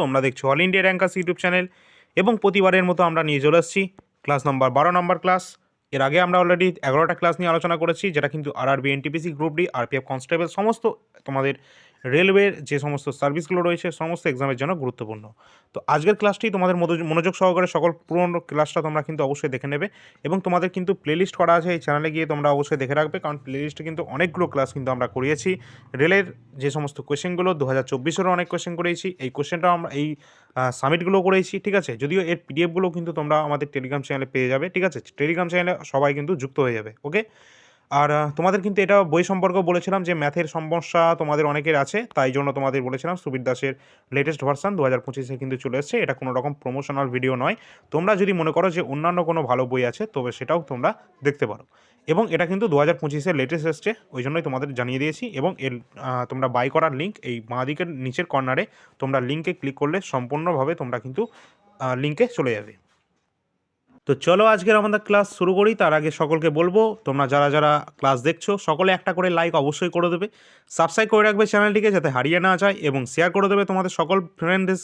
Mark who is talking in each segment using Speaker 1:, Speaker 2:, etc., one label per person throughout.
Speaker 1: তোমরা দেখছ all India rankers YouTube channel এবং প্রতিবারের মতো আমরা নিয়ে চলে এসেছি ক্লাস নম্বর বারো নম্বর ক্লাস। এর আগে আমরা অলরেডি এগারোটা ক্লাস নিয়ে আলোচনা করেছি, যেটা কিন্তু R R B NTPC group D RPF constable সমস্ত তোমাদের রেলওয়ের যে সমস্ত সার্ভিসগুলো রয়েছে, সমস্ত এক্সামের জন্য গুরুত্বপূর্ণ। তো আজকের ক্লাসটি তোমাদের মনোযোগ- সহকারে সকল পুরনো ক্লাসটা তোমরা কিন্তু অবশ্যই দেখে নেবে এবং তোমাদের কিন্তু প্লেলিস্ট করা আছে, এই চ্যানেলে গিয়ে তোমরা অবশ্যই দেখে রাখবে কারণ প্লেলিস্টে কিন্তু অনেকগুলো ক্লাস কিন্তু আমরা করিয়েছি। রেলের যে সমস্ত কোয়েশ্চেনগুলো দু হাজার চব্বিশেরও অনেক কোয়েশ্চেন করেছি এই কোয়েশ্চেনটাও আমরা, এই সামিটগুলো করেছি ঠিক আছে? যদিও এর পিডিএফগুলো কিন্তু তোমরা আমাদের টেলিগ্রাম চ্যানেলে পেয়ে যাবে, ঠিক আছে? টেলিগ্রাম চ্যানেলে সবাই কিন্তু যুক্ত হয়ে যাবে ওকে আর তোমাদের কিন্তু এটা বই সম্পর্কেও বলেছিলাম যে ম্যাথের সমস্যা তোমাদের অনেকের আছে, তাই জন্য তোমাদের বলেছিলাম সুবীর দাসের লেটেস্ট ভার্সান দু হাজার পঁচিশে কিন্তু চলে এসেছে। এটা কোনো রকম প্রমোশনাল ভিডিও নয়। তোমরা যদি মনে করো যে অন্যান্য কোনো ভালো বই আছে, তবে সেটাও তোমরা দেখতে পারো। এবং এটা কিন্তু দু হাজার পঁচিশে লেটেস্ট এসছে, ওই জন্যই তোমাদের জানিয়ে দিয়েছি। এবং এর তোমরা বাই করার লিঙ্ক এই বাঁ দিকের নিচের কর্নারে তোমরা লিঙ্কে ক্লিক করলে সম্পূর্ণভাবে তোমরা কিন্তু লিঙ্কে চলে যাবে। তো চলো আজকের আমাদের ক্লাস শুরু করি। তার আগে সকলকে বলব, তোমরা যারা যারা ক্লাস দেখছ, সকলে একটা করে লাইক অবশ্যই করে দেবে। সাবস্ক্রাইব করে রাখবে চ্যানেলটিকে যাতে হারিয়ে না যায় এবং শেয়ার করে দেবে তোমাদের সকল ফ্রেন্ডস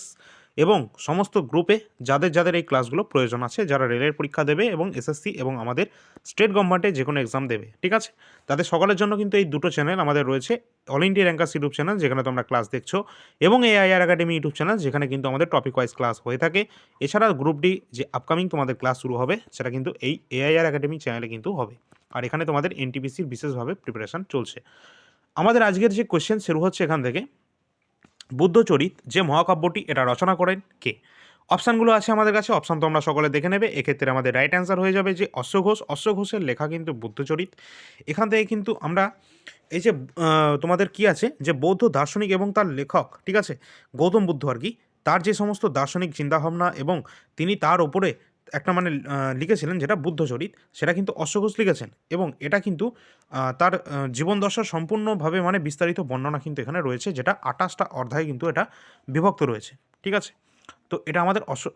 Speaker 1: এবং সমস্ত গ্রুপে যাদের যাদের এই ক্লাসগুলো প্রয়োজন আছে, যারা রেলের পরীক্ষা দেবে এবং এসএসসি এবং আমাদের স্টেট গভর্নমেন্টে যে কোনো এক্সাম দেবে, ঠিক আছে? তাদের সকলের জন্য কিন্তু এই দুটো চ্যানেল আমাদের রয়েছে all India rankers YouTube channel যেখানে তোমরা ক্লাস দেখছ, এবং এআইআর একাডেমি ইউটিউব চ্যানেল যেখানে কিন্তু আমাদের টপিক ওয়াইজ ক্লাস হয়ে থাকে। এছাড়া গ্রুপ ডি যে আপকামিং তোমাদের ক্লাস শুরু হবে, সেটা কিন্তু এই এআইআর একাডেমি চ্যানেলে কিন্তু হবে। আর এখানে তোমাদের এনটিপিসির বিশেষভাবে প্রিপারেশন চলছে। আমাদের আজকের যে কোয়েশ্চেন শুরু হচ্ছে এখান থেকে বুদ্ধচরিত যে মহাকাব্যটি এটা রচনা করেন কে? অপশানগুলো আছে আমাদের কাছে, অপশান তোমরা সকলে দেখে নেবে। এক্ষেত্রে আমাদের রাইট অ্যান্সার হয়ে যাবে যে অশ্ব ঘোষ। অশ্ব ঘোষের লেখা কিন্তু বুদ্ধচরিত। এখান থেকে কিন্তু আমরা এই যে তোমাদের কি আছে? যে বৌদ্ধ দার্শনিক এবং তার লেখক, ঠিক আছে? গৌতম বুদ্ধ আর কি, তার যে সমস্ত দার্শনিক চিন্তাভাবনা এবং তিনি তার ওপরে একটা মানে লিখেছিলেন যেটা বুদ্ধচরিত সেটা কিন্তু অশ্বঘোষ লিখেছেন এবং এটা কিন্তু তার আহ, জীবন দশা সম্পূর্ণভাবে মানে বিস্তারিত বর্ণনা কিন্তু এখানে রয়েছে যেটা আঠাশটা অধ্যায়ে কিন্তু এটা বিভক্ত রয়েছে ঠিক আছে? তো এটা আমাদের অশ্ব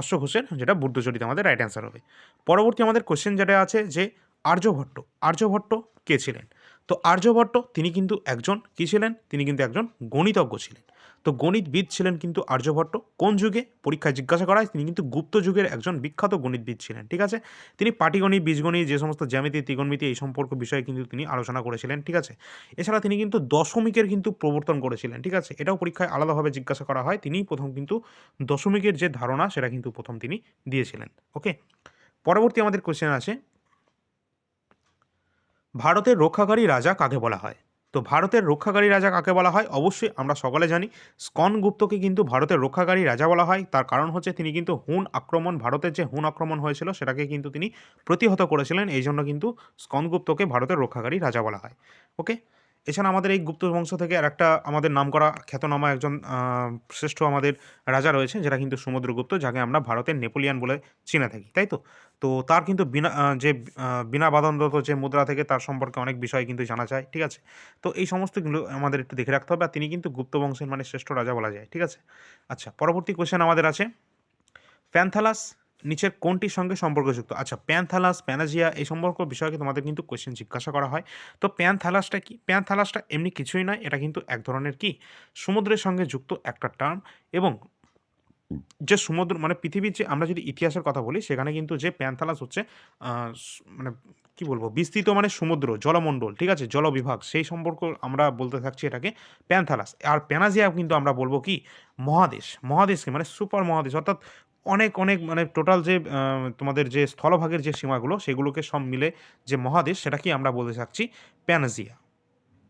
Speaker 1: অশ্বঘোষের যেটা বুদ্ধচরিত আমাদের রাইট অ্যান্সার হবে। পরবর্তী আমাদের কোশ্চেন যেটা আছে যে আর্যভট্ট আর্যভট্ট কে ছিলেন? তো আর্যভট্ট তিনি কিন্তু একজন কী ছিলেন? তিনি কিন্তু একজন গণিতজ্ঞ ছিলেন। তো গণিতবিদ ছিলেন কিন্তু আর্যভট্ট কোন যুগে? পরীক্ষায় জিজ্ঞাসা করা তিনি কিন্তু গুপ্ত যুগের একজন বিখ্যাত গণিতবিদ ছিলেন, ঠিক আছে? তিনি পাটিগণিত, বীজগণিত, যে সমস্ত জ্যামিতি ত্রিগণমিতি এই সম্পর্ক বিষয়ে কিন্তু তিনি আলোচনা করেছিলেন, ঠিক আছে? এছাড়া তিনি কিন্তু দশমিকের কিন্তু প্রবর্তন করেছিলেন, ঠিক আছে? এটাও পরীক্ষায় আলাদাভাবে জিজ্ঞাসা করা হয় তিনি প্রথম কিন্তু দশমিকের যে ধারণা, সেটা কিন্তু প্রথম তিনি দিয়েছিলেন, ওকে? পরবর্তী আমাদের কোশ্চেন আছে, ভারতের রক্ষাকারী রাজা কাকে বলা হয়? তো ভারতের রক্ষাকারী রাজা কাকে বলা হয়? অবশ্যই আমরা সকলে জানি। স্কন গুপ্তকে কিন্তু ভারতের রক্ষাকারী রাজা বলা হয়। তার কারণ হচ্ছে তিনি কিন্তু হুন আক্রমণ, ভারতের যে হুন আক্রমণ হয়েছিল সেটাকে কিন্তু তিনি প্রতিহত করেছিলেন। এই জন্য কিন্তু স্কনগুপ্তকে ভারতের রক্ষাকারী রাজা বলা হয়। ওকে? এছাড়া আমাদের এই গুপ্ত বংশ থেকে আর একটা আমাদের নাম করা খ্যাতনামা একজন শ্রেষ্ঠ আমাদের রাজা রয়েছে, যেটা কিন্তু সমুদ্রগুপ্ত, যাকে আমরা ভারতের নেপোলিয়ান বলে চিনে থাকি, তাই তো? তো তার কিন্তু বিনা যে বিনা বাদনরত যে মুদ্রা থেকে তার সম্পর্কে অনেক বিষয় কিন্তু জানা যায়, ঠিক আছে? তো এই সমস্তগুলো আমাদের একটু দেখে রাখতে হবে, আর তিনি কিন্তু গুপ্ত বংশের মানে শ্রেষ্ঠ রাজা বলা যায়, ঠিক আছে? আচ্ছা পরবর্তী কোশ্চেন আমাদের আছে। প্যান্থালাস নিচের কোনটির সঙ্গে সম্পর্কযুক্ত? আচ্ছা প্যান্থালাস প্যানাজিয়া এই সম্পর্ক বিষয়কে তোমাদের কিন্তু কোয়েশ্চেন জিজ্ঞাসা করা হয়। তো প্যান্থালাসটা কি? প্যান্থালাসটা এমনি কিছুই নয়, এটা কিন্তু এক ধরনের কি? সমুদ্রের সঙ্গে যুক্ত একটা টার্ম এবং যে সমুদ্র মানে পৃথিবীর যে, আমরা যদি ইতিহাসের কথা বলি, সেখানে কিন্তু যে প্যান্থালাস হচ্ছে মানে কি বলব, বিস্তৃত মানে সমুদ্র, জলমণ্ডল, ঠিক আছে? জলবিভাগ, সেই সম্পর্ক আমরা বলতে থাকছি এটাকে প্যান্থালাস আর প্যানাজিয়া কিন্তু আমরা বলব কি? মহাদেশ। মহাদেশকে মানে সুপার মহাদেশ অর্থাৎ অনেক অনেক মানে টোটাল যে তোমাদের যে স্থলভাগের যে সীমাগুলো, সেগুলোকে সব মিলে যে মহাদেশ সেটা কি আমরা বলতে থাকছি প্যানাজিয়া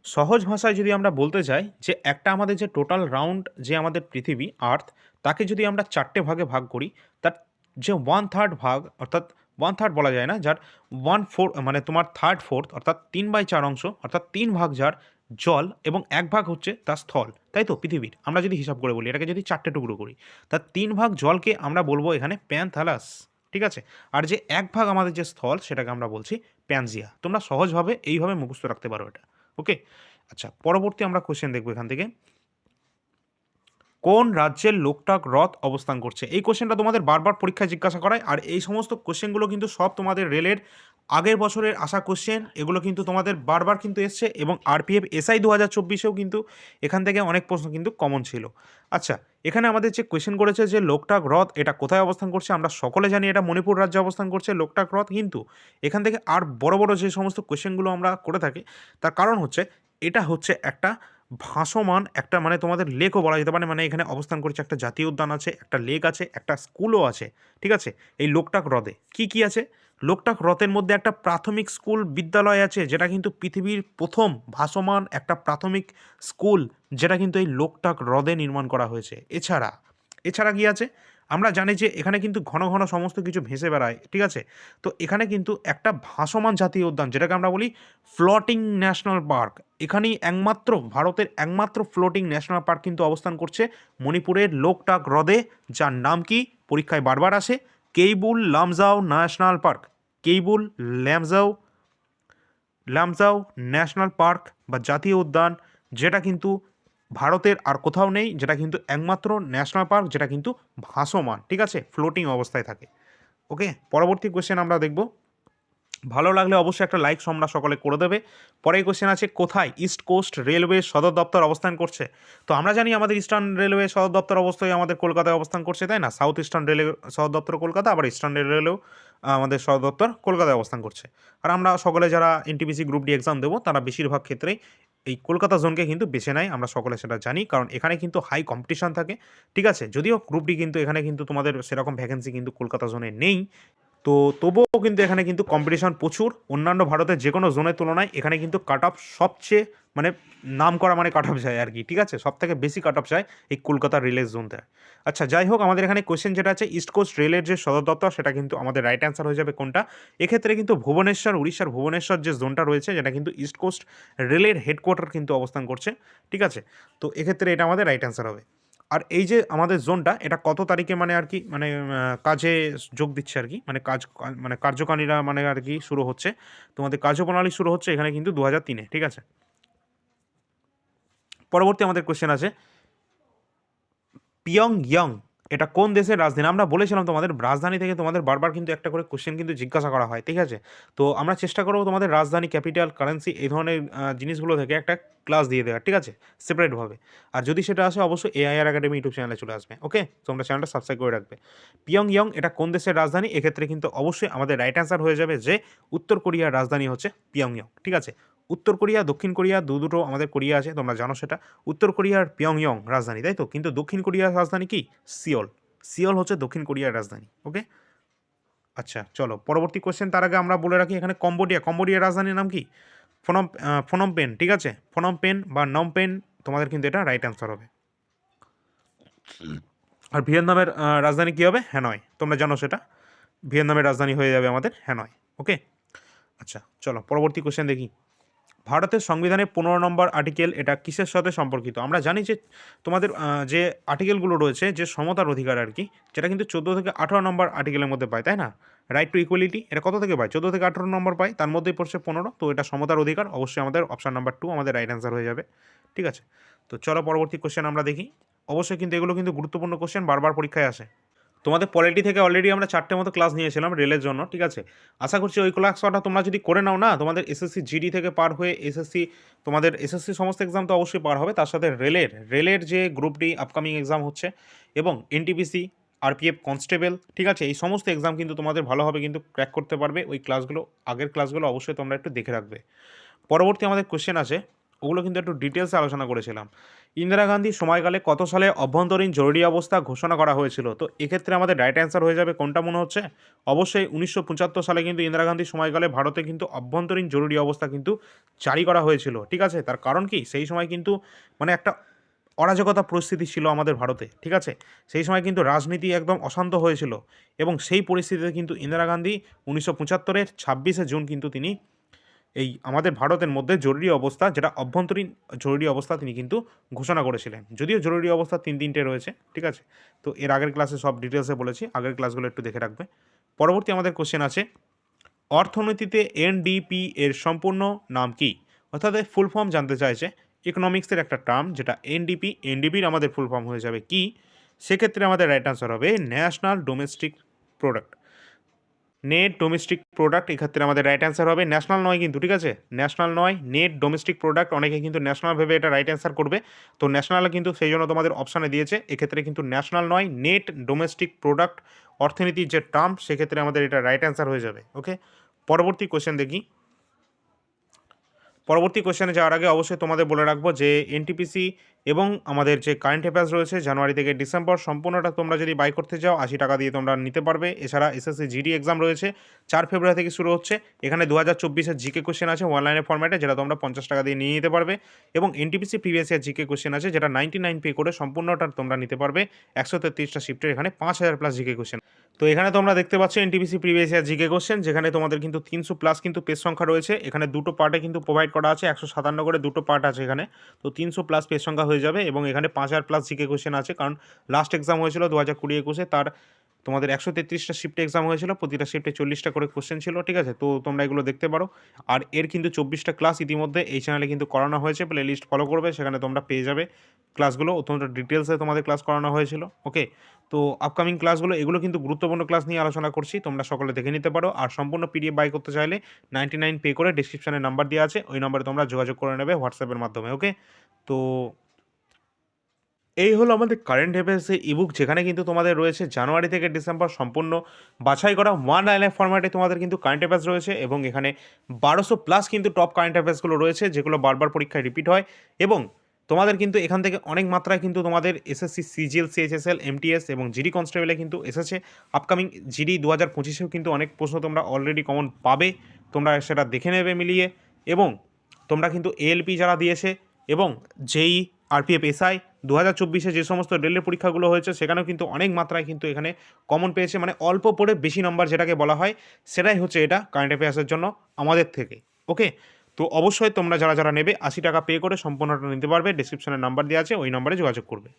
Speaker 1: সহজ ভাষায় যদি আমরা বলতে চাই যে একটা আমাদের যে টোটাল রাউন্ড যে আমাদের পৃথিবী আর্থ তাকে যদি আমরা চারটে ভাগে ভাগ করি, তার যে ওয়ান থার্ড ভাগ, অর্থাৎ ওয়ান থার্ড বলা যায় না, যার ওয়ান ফোর মানে তোমার থার্ড ফোর্থ অর্থাৎ তিন বাই চার অংশ, অর্থাৎ তিন ভাগ যার জল এবং এক ভাগ হচ্ছে তার স্থল, তাই তো? পৃথিবীর। আমরা যদি হিসাব করে বলি, এটাকে যদি চারটে টুকরো করি, তার তিন ভাগ জলকে আমরা বলব এখানে প্যান্থালাস ঠিক আছে? আর যে এক ভাগ আমাদের যে স্থল, সেটাকে আমরা বলছি প্যানজিয়া। তোমরা সহজভাবে এইভাবে মুখস্থ রাখতে পারো এটা, ওকে? আচ্ছা পরবর্তী আমরা কোশ্চেন দেখব এখান থেকে। কোন রাজ্যের লোকটাক রথ অবস্থান করছে? এই কোশ্চেনটা তোমাদের বারবার পরীক্ষায় জিজ্ঞাসা করায়, আর এই সমস্ত কোশ্চেনগুলো কিন্তু সব তোমাদের রেলের আগের বছরের আসা কোশ্চেন এগুলো কিন্তু তোমাদের বারবার কিন্তু এসছে এবং আরপিএফ এসআই দু হাজার চব্বিশেও কিন্তু এখান থেকে অনেক প্রশ্ন কিন্তু কমন ছিল। আচ্ছা এখানে আমাদের যে কোয়েশ্চেন করেছে যে লোকটাক হ্রদ এটা কোথায় অবস্থান করছে, আমরা সকলে জানি এটা মণিপুর রাজ্যে অবস্থান করছে লোকটাক হ্রদ কিন্তু এখান থেকে আর বড় বড় যে সমস্ত কোয়েশ্চেনগুলো আমরা করে থাকি, তার কারণ হচ্ছে, এটা হচ্ছে একটা ভাসমান একটা মানে তোমাদের লেকও বলা যেতে পারে মানে এখানে অবস্থান করছে একটা জাতীয় উদ্যান আছে, একটা লেক আছে, একটা স্কুলও আছে, ঠিক আছে? এই লোকটাক হ্রদে। কি কি আছে? লোকটাক হ্রদের মধ্যে একটা প্রাথমিক স্কুল বিদ্যালয় আছে, যেটা কিন্তু পৃথিবীর প্রথম ভাসমান একটা প্রাথমিক স্কুল, যেটা কিন্তু এই লোকটাক হ্রদে নির্মাণ করা হয়েছে। এছাড়া এছাড়া কি আছে? আমরা জানি যে এখানে কিন্তু ঘন ঘন সমস্ত কিছু ভেসে বেড়ায়, ঠিক আছে? তো এখানে কিন্তু একটা ভাসমান জাতীয় উদ্যান, যেটাকে আমরা বলি ফ্লোটিং ন্যাশনাল পার্ক। এখানেই একমাত্র, ভারতের একমাত্র ফ্লোটিং ন্যাশনাল পার্ক কিন্তু অবস্থান করছে মণিপুরের লোকটাক হ্রদে, যার নাম কি? পরীক্ষায় বারবার আসে, Keibul Lamjao national park. Keibul Lamjao Lamjao national park বা জাতীয় উদ্যান, যেটা কিন্তু ভারতের আর কোথাও নেই, যেটা কিন্তু একমাত্র ন্যাশনাল পার্ক যেটা কিন্তু ভাসমান, ঠিক আছে? ফ্লোটিং অবস্থায় থাকে। ওকে পরবর্তী কোশ্চেন আমরা দেখব। ভালো লাগলে অবশ্যই একটা লাইক তোমরা সকলে করে দেবে। পরের কোশ্চেন আছে, কোথায় ইস্ট কোস্ট রেলওয়ে সদর দপ্তর অবস্থান করছে? তো আমরা জানি আমাদের ইস্টার্ন রেলওয়ে সদর দপ্তর অবস্থায় আমাদের কলকাতায় অবস্থান করছে, তাই না? সাউথ ইস্টার্ন রেলওয়ে সদর দপ্তর কলকাতা, আবার ইস্টার্ন রেলওয়েও আমাদের সদর দপ্তর কলকাতায় অবস্থান করছে। আর আমরা সকলে যারা এনটিপিসি গ্রুপ ডি এক্সাম দেবো, তারা বেশিরভাগ ক্ষেত্রেই এই কলকাতা জোনকে কিন্তু বেছে নেয়, আমরা সকলে সেটা জানি, কারণ এখানে কিন্তু হাই কম্পিটিশন থাকে। ঠিক আছে? যদিও গ্রুপ ডি কিন্তু এখানে কিন্তু তোমাদের সেরকম ভ্যাকেন্সি কিন্তু কলকাতা জোনে নেই। তো তবুও কিন্তু এখানে কিন্তু কম্পিটিশন প্রচুর। অন্যান্য ভারতের যে কোনো জোনের তুলনায় এখানে কিন্তু কাট অফ সবচেয়ে মানে নাম করা মানে কাট অফ যায় আর কি, ঠিক আছে? সব থেকে বেশি কাট অফ যায় এই কলকাতা রেলের জোনতে আচ্ছা যাই হোক, আমাদের এখানে কোয়েশ্চেন যেটা আছে ইস্ট কোস্ট রেলের যে সদর দপ্তর, সেটা কিন্তু আমাদের রাইট অ্যান্সার হয়ে যাবে কোনটা? এক্ষেত্রে কিন্তু ভুবনেশ্বর, উড়িষ্যার ভুবনেশ্বর যে জোনটা রয়েছে, যেটা কিন্তু ইস্ট কোস্ট রেলের হেডকোয়ার্টার কিন্তু অবস্থান করছে, ঠিক আছে? তো এক্ষেত্রে এটা আমাদের রাইট অ্যান্সার হবে। আর এই যে আমাদের জোনটা, এটা কত তারিখে মানে আর কি মানে কাজে যোগ দিচ্ছে আর কি? মানে কাজ মানে কার্যকারীরা মানে আর কি শুরু হচ্ছে। তোমাদের কার্যপ্রণালী শুরু হচ্ছে এখানে কিন্তু দু হাজার তিনে, ঠিক আছে? পরবর্তী আমাদের কোয়েশ্চেন আছে পিয়ং ইয়ং এটা কোন দেশের রাজধানী? আমরা বলেছিলাম তোমাদের রাজধানী থেকে তোমাদের বারবার কিন্তু একটা করে কোশ্চেন কিন্তু জিজ্ঞাসা করা হয়, ঠিক আছে? তো আমরা চেষ্টা করব তোমাদের রাজধানী ক্যাপিটাল কারেন্সি এই ধরনের জিনিসগুলো থেকে একটা ক্লাস দিয়ে দেওয়ার, ঠিক আছে? সেপারেটভাবে আর যদি সেটা আসে, অবশ্যই এআইআর একাডেমি ইউটিউব চ্যানেলে চলে আসবে ওকে তোমরা চ্যানেলটা সাবস্ক্রাইব করে রাখবে। পিয়ং ইয়ং এটা কোন দেশের রাজধানী? এক্ষেত্রে কিন্তু অবশ্যই আমাদের রাইট অ্যান্সার হয়ে যাবে যে, উত্তর কোরিয়ার রাজধানী হচ্ছে পিয়ং ইয়ং ঠিক আছে? উত্তর কোরিয়া, দক্ষিণ কোরিয়া, দু দুটো আমাদের কোরিয়া আছে, তোমরা জানো সেটা। উত্তর কোরিয়ার পিয়ং ইয়ং রাজধানী, তাই তো? কিন্তু দক্ষিণ কোরিয়ার রাজধানী কি? সিওল। সিওল হচ্ছে দক্ষিণ কোরিয়ার রাজধানী, ওকে? আচ্ছা চলো, পরবর্তী কোশ্চেন তার আগে আমরা বলে রাখি এখানে কম্বোডিয়া। কম্বোডিয়ার রাজধানীর নাম কি? ফোনম ফোনম পেন, ঠিক আছে? ফোনম পেন বা নম পেন, তোমাদের কিন্তু এটা রাইট অ্যান্সার হবে। আর ভিয়েতনামের রাজধানী কী হবে? হ্যানয়। তোমরা জানো সেটা? ভিয়েতনামের রাজধানী হয়ে যাবে আমাদের হ্যানয়, ওকে? আচ্ছা চলো, পরবর্তী কোশ্চেন দেখি। ভারতের সংবিধানের পনেরো নম্বর আর্টিকেল এটা কিসের সাথে সম্পর্কিত? আমরা জানি যে তোমাদের যে আর্টিকেলগুলো রয়েছে, যে সমতার অধিকার আর কি যেটা কিন্তু চোদ্দ থেকে আঠারো নম্বর আর্টিকেলের মধ্যে পায়, তাই না? রাইট টু ইকুয়ালিটি এটা কত থেকে পায়? চোদ্দ থেকে আঠারো নম্বর পায়, তার মধ্যেই পড়ছে পনেরো, তো এটা সমতার অধিকার, অবশ্যই আমাদের অপশান নাম্বার টু আমাদের রাইট অ্যান্সার হয়ে যাবে, ঠিক আছে? তো চলো পরবর্তী কোশ্চেন আমরা দেখি। অবশ্যই কিন্তু এগুলো কিন্তু গুরুত্বপূর্ণ কোশ্চেন বারবার পরীক্ষায় আসে। তোমাদের পলিটি থেকে অলরেডি আমরা চারটে মতো ক্লাস নিয়েছিলাম রেলের জন্য, ঠিক আছে? আশা করছি ওই ক্লাসটা তোমরা যদি করে নাও না, তোমাদের এসএসসি জিডি থেকে পার হয়ে এসএসসি তোমাদের এসএসসি সমস্ত এক্সাম তো অবশ্যই পার হবে, তার সাথে রেলের রেলের যে গ্রুপ ডি আপকামিং এক্সাম হচ্ছে এবং এনটিপিসি আরপিএফ কনস্টেবল ঠিক আছে? এই সমস্ত এক্সাম কিন্তু তোমাদের ভালোভাবে কিন্তু ক্র্যাক করতে পারবে, ওই ক্লাসগুলো আগের ক্লাসগুলো অবশ্যই তোমরা একটু দেখে রাখবে। পরবর্তী আমাদের কোশ্চেন আছে ওগুলো কিন্তু একটু ডিটেলসে আলোচনা করেছিলাম। ইন্দিরা গান্ধী সময়কালে কত সালে অভ্যন্তরীণ জরুরি অবস্থা ঘোষণা করা হয়েছিল? তো এক্ষেত্রে আমাদের রাইট অ্যান্সার হয়ে যাবে কোনটা মনে হচ্ছে? অবশ্যই উনিশশো পঁচাত্তর সালে কিন্তু ইন্দিরা গান্ধী সময়কালে ভারতে কিন্তু অভ্যন্তরীণ জরুরি অবস্থা কিন্তু জারি করা হয়েছিল। ঠিক আছে? তার কারণ কি? সেই সময় কিন্তু মানে একটা অরাজকতা পরিস্থিতি ছিল আমাদের ভারতে। ঠিক আছে? সেই সময় কিন্তু রাজনীতি একদম অশান্ত হয়েছিল এবং সেই পরিস্থিতিতে কিন্তু ইন্দিরা গান্ধী উনিশশো পঁচাত্তরের ছাব্বিশে জুন কিন্তু তিনি এই আমাদের ভারতের মধ্যে জরুরি অবস্থা, যেটা অভ্যন্তরীণ জরুরি অবস্থা তিনি কিন্তু ঘোষণা করেছিলেন। যদিও জরুরি অবস্থা তিন তিনটে রয়েছে, ঠিক আছে? তো এর আগের ক্লাসে সব ডিটেলসে বলেছি, আগের ক্লাসগুলো একটু দেখে রাখবে। পরবর্তী আমাদের কোশ্চেন আছে, অর্থনীতিতে এনডিপি এর সম্পূর্ণ নাম কি? অর্থাৎ ফুল ফর্ম জানতে চাইছে ইকোনমিক্সের একটা টার্ম যেটা এনডিপি এনডিপির আমাদের ফুল ফর্ম হয়ে যাবে কি? সেক্ষেত্রে আমাদের রাইট আনসার হবে national domestic product net domestic product এক্ষেত্রে আমাদের রাইট অ্যান্সার হবে ন্যাশনাল নয় কিন্তু, ঠিক আছে? ন্যাশনাল নয় নেট ডোমেস্টিক প্রোডাক্ট অনেকে কিন্তু ন্যাশনাল ভেবে এটা রাইট অ্যান্সার করবে। তো ন্যাশনাল কিন্তু সেই জন্য তোমাদের অপশানে দিয়েছে, এক্ষেত্রে কিন্তু ন্যাশনাল নয় নেট ডোমেস্টিক প্রোডাক্ট অর্থনীতির যে টার্ম সেক্ষেত্রে আমাদের এটা রাইট অ্যান্সার হয়ে যাবে ওকে পরবর্তী কোশ্চেন দেখি। পরবর্তী কোশ্চেনে যাওয়ার আগে অবশ্যই তোমাদের বলে রাখব যে এনটিপিসি এবং আমাদের যে কারেন্ট অ্যাফেয়ার্স রয়েছে, জানুয়ারি থেকে ডিসেম্বর সম্পূর্ণটা তোমরা যদি বাই করতে চাও, আশি টাকা দিয়ে তোমরা নিতে পারবে। এছাড়া এসএসসি জিডি এক্সাম রয়েছে, চার ফেব্রুয়ারি থেকে শুরু হচ্ছে। এখানে দু হাজার চব্বিশের জিকে কোশ্চেন আছে অনলাইনের ফর্ম্যাটে যেটা তোমরা পঞ্চাশ টাকা দিয়ে নিয়ে নিতে পারবে। এবং NTPC previous year GK question আছে, যেটা নাইনটি নাইন পে করে সম্পূর্ণটা তোমরা নিতে পারবে। একশো তেত্রিশটা শিফটের এখানে পাঁচ হাজার প্লাস জিকে কোশ্চেন তো এখানে তোমরা দেখতে পাচ্ছ NTPC previous year GK question যেখানে তোমাদের কিন্তু তিনশো প্লাস কিন্তু পেজ সংখ্যা রয়েছে। এখানে দুটো পার্টে কিন্তু প্রোভাইড করা আছে, একশো সাতান্ন করে দুটো পার্ট আছে এখানে। তো তিনশো প্লাস পেজ সংখ্যা হয়ে যাবে এবং এখানে পাঁচ হাজার প্লাস জিকে কোশ্চেন আছে। কারণ লাস্ট এক্সাম হয়েছিল দু হাজার কুড়ি একুশে, তার তোমাদের একশো তেত্রিশটা শিফটে এক্সাম হয়েছিল, প্রতিটা শিফটে চল্লিশটা করে কোশ্চেন ছিল, ঠিক আছে? তো তোমরা এগুলো দেখতে পারো। আর এর কিন্তু চব্বিশটা ক্লাস ইতিমধ্যে এই চ্যানেলে কিন্তু করানো হয়েছে প্লে লিস্ট ফলো করবে, সেখানে তোমরা পেয়ে যাবে ক্লাসগুলো অত্যন্ত ডিটেলসে তোমাদের ক্লাস করানো হয়েছিল ওকে তো আপকামিং ক্লাসগুলো এগুলো কিন্তু গুরুত্বপূর্ণ ক্লাস নিয়ে আলোচনা করছি, তোমরা সকলে দেখে নিতে পারো। আর সম্পূর্ণ পিডিএফ বাই করতে চাইলে নাইনটি নাইন পে করে ডিসক্রিপশানে নাম্বার দেওয়া আছে, ওই নাম্বারে তোমরা যোগাযোগ করে নেবে হোয়াটসঅ্যাপের মাধ্যমে ওকে তো এই হলো আমাদের কারেন্ট অ্যাফেয়ার্সের ইবুক যেখানে কিন্তু তোমাদের রয়েছে জানুয়ারি থেকে ডিসেম্বর সম্পূর্ণ বাছাই করা ওয়ান লাইনের ফরম্যাটে তোমাদের কিন্তু কারেন্ট অ্যাফেয়ার্স রয়েছে এবং এখানে বারোশো প্লাস কিন্তু টপ কারেন্ট অ্যাফেয়ার্সগুলো রয়েছে, যেগুলো বারবার পরীক্ষায় রিপিট হয় এবং তোমাদের কিন্তু এখান থেকে অনেক মাত্রায় কিন্তু তোমাদের এসএসসি সিজিএল সিএইচএসএল এমটিএস এবং জিডি কনস্টেবলে কিন্তু এসেছে। আপকামিং জিডি দু হাজার পঁচিশেও কিন্তু অনেক প্রশ্ন তোমরা অলরেডি কমন পাবে, তোমরা সেটা দেখে নেবে মিলিয়ে এবং তোমরা কিন্তু এএলপি যারা দিয়েছে এবং যেই আরপিএফ এসআই দু হাজার চব্বিশে যে সমস্ত রেলের পরীক্ষাগুলো হয়েছে, সেখানেও কিন্তু অনেক মাত্রায় কিন্তু এখানে কমন পেয়েছে। মানে অল্প পড়ে বেশি নম্বর যেটাকে বলা হয়, সেটাই হচ্ছে এটা কারেন্ট অ্যাফেয়ার্সের জন্য আমাদের থেকে। ওকে তো অবশ্যই তোমরা যারা যারা নেবে, আশি টাকা পে করে সম্পূর্ণটা নিতে পারবে। ডিসক্রিপশনে নাম্বার দেওয়া আছে, ওই নম্বরে যোগাযোগ করবে।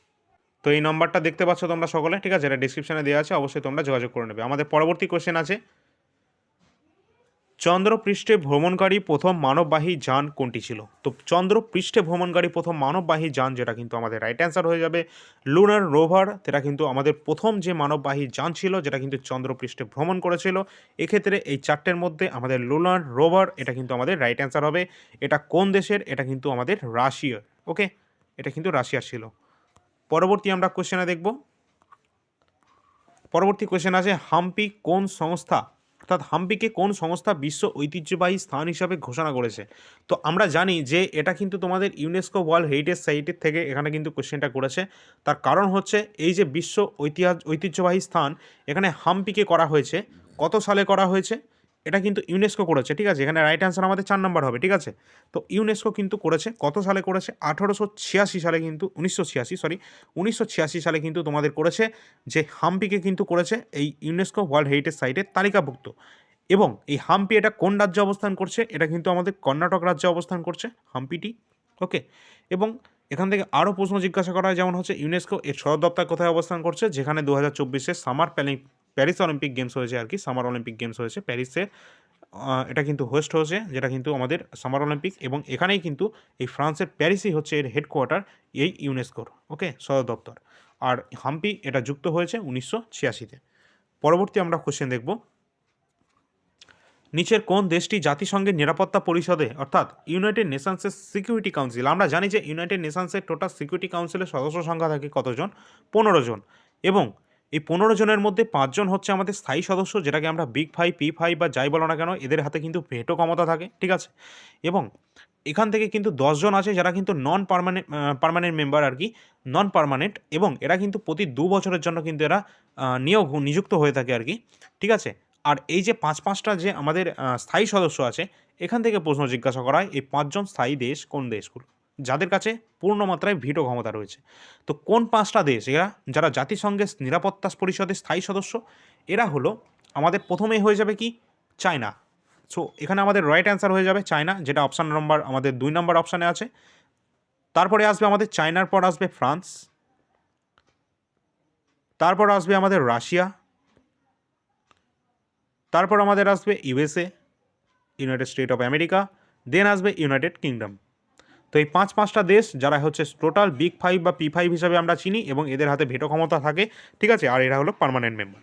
Speaker 1: তো এই নম্বরটা দেখতে পাচ্ছ তোমরা সকলে, ঠিক আছে? এটা ডিসক্রিপশনে দেওয়া আছে, অবশ্যই তোমরা যোগাযোগ করে নেবে। আমাদের পরবর্তী কোশ্চেন আছে চন্দ্রপৃষ্ঠে ভ্রমণকারী প্রথম মানববাহী যান কোনটি ছিল? তো চন্দ্রপৃষ্ঠে ভ্রমণকারী প্রথম মানববাহী যান যেটা কিন্তু আমাদের রাইট অ্যান্সার হয়ে যাবে লুনার রোভার যেটা কিন্তু আমাদের প্রথম যে মানববাহী যান ছিল, যেটা কিন্তু চন্দ্রপৃষ্ঠে ভ্রমণ করেছিল। এক্ষেত্রে এই চারটের মধ্যে আমাদের লুনার রোভার এটা কিন্তু আমাদের রাইট অ্যান্সার হবে। এটা কোন দেশের? এটা কিন্তু আমাদের রাশিয়ার ওকে এটা কিন্তু রাশিয়ার ছিল। পরবর্তী আমরা কোশ্চেনে দেখব। পরবর্তী কোশ্চেন আছে হাম্পি কোন সংস্থা অর্থাৎ হাম্পিকে কোন সংস্থা বিশ্ব ঐতিহ্যবাহী স্থান হিসাবে ঘোষণা করেছে? তো আমরা জানি যে এটা কিন্তু তোমাদের ইউনেস্কো ওয়ার্ল্ড হেরিটেজ সাইটের থেকে এখানে কিন্তু কোশ্চেনটা করেছে। তার কারণ হচ্ছে এই যে বিশ্ব ঐতিহাস ঐতিহ্যবাহী স্থান এখানে হাম্পিকে করা হয়েছে। কত সালে করা হয়েছে? এটা কিন্তু ইউনেস্কো করেছে, ঠিক আছে? এখানে রাইট অ্যান্সার আমাদের চার নম্বর হবে, ঠিক আছে? তো ইউনেস্কো কিন্তু করেছে, কত সালে করেছে? আঠারোশো ছিয়াশি সালে কিন্তু, উনিশশো ছিয়াশি সরি উনিশশো ছিয়াশি সালে কিন্তু তোমাদের করেছে যে হাম্পিকে কিন্তু করেছে এই ইউনেস্কো ওয়ার্ল্ড হেরিটেজ সাইটের তালিকাভুক্ত। এবং এই হাম্পি এটা কোন রাজ্যে অবস্থান করছে? এটা কিন্তু আমাদের কর্ণাটক রাজ্যে অবস্থান করছে, হাম্পিটি ওকে এবং এখান থেকে আরও প্রশ্ন জিজ্ঞাসা করা হয়, যেমন হচ্ছে ইউনেস্কো এর সদর দপ্তর কোথায় অবস্থান করছে? যেখানে দু হাজার চব্বিশে সামার প্যালি প্যারিস অলিম্পিক গেমস হয়েছে আর কি, সামার অলিম্পিক গেমস হয়েছে। প্যারিসে এটা কিন্তু হোস্ট হয়েছে, যেটা কিন্তু আমাদের সামার অলিম্পিক এবং এখানেই কিন্তু এই ফ্রান্সের প্যারিসই হচ্ছে এর হেডকোয়ার্টার এই ইউনেস্কোর ওকে সদর দপ্তর। আর হাম্পি এটা যুক্ত হয়েছে উনিশশো ছিয়াশিতে। পরবর্তী আমরা কোশ্চেন দেখব। নিচের কোন দেশটি জাতিসংঘের নিরাপত্তা পরিষদে, অর্থাৎ ইউনাইটেড নেশনসের সিকিউরিটি কাউন্সিল আমরা জানি যে ইউনাইটেড নেশনসের টোটাল সিকিউরিটি কাউন্সিলের সদস্য সংখ্যা থাকে কতজন? পনেরো জন। এবং এই পনেরো জনের মধ্যে পাঁচজন হচ্ছে আমাদের স্থায়ী সদস্য, যেটাকে আমরা বিগ ফাইভ পি ফাইভ বা যাই বলো না কেন, এদের হাতে কিন্তু ভেটো ক্ষমতা থাকে, ঠিক আছে? এবং এখান থেকে কিন্তু দশজন আছে যারা কিন্তু নন পারমানেন্ট পারমানেন্ট মেম্বার আর কি নন পারমানেন্ট এবং এরা কিন্তু প্রতি দু বছরের জন্য কিন্তু এরা নিয়োগ, নিযুক্ত হয়ে থাকে আর কি, ঠিক আছে? আর এই যে পাঁচ পাঁচটা যে আমাদের স্থায়ী সদস্য আছে, এখান থেকে প্রশ্ন জিজ্ঞাসা করা হয়, এই পাঁচজন স্থায়ী দেশ কোন দেশগুলো? যাদের কাছে পূর্ণ মাত্রায় ভিটো ক্ষমতা রয়েছে। তো কোন পাঁচটা দেশ? এরা যারা জাতিসংঘের নিরাপত্তা পরিষদের স্থায়ী সদস্য, এরা হলো আমাদের প্রথমেই হয়ে যাবে কি? চায়না। সো এখানে আমাদের রাইট অ্যান্সার হয়ে যাবে চায়না, যেটা অপশান নম্বর আমাদের দুই নম্বর অপশানে আছে। তারপরে আসবে আমাদের চায়নার পর আসবে ফ্রান্স। তারপর আসবে আমাদের রাশিয়া। তারপর আমাদের আসবে USA United State of America then আসবে ইউনাইটেড কিংডম তো এই পাঁচ পাঁচটা দেশ যারা হচ্ছে টোটাল বিগ ফাইভ বা পি ফাইভ হিসাবে আমরা চিনি এবং এদের হাতে ভেটো ক্ষমতা থাকে, ঠিক আছে? আর এরা হলো পার্মানেন্ট মেম্বার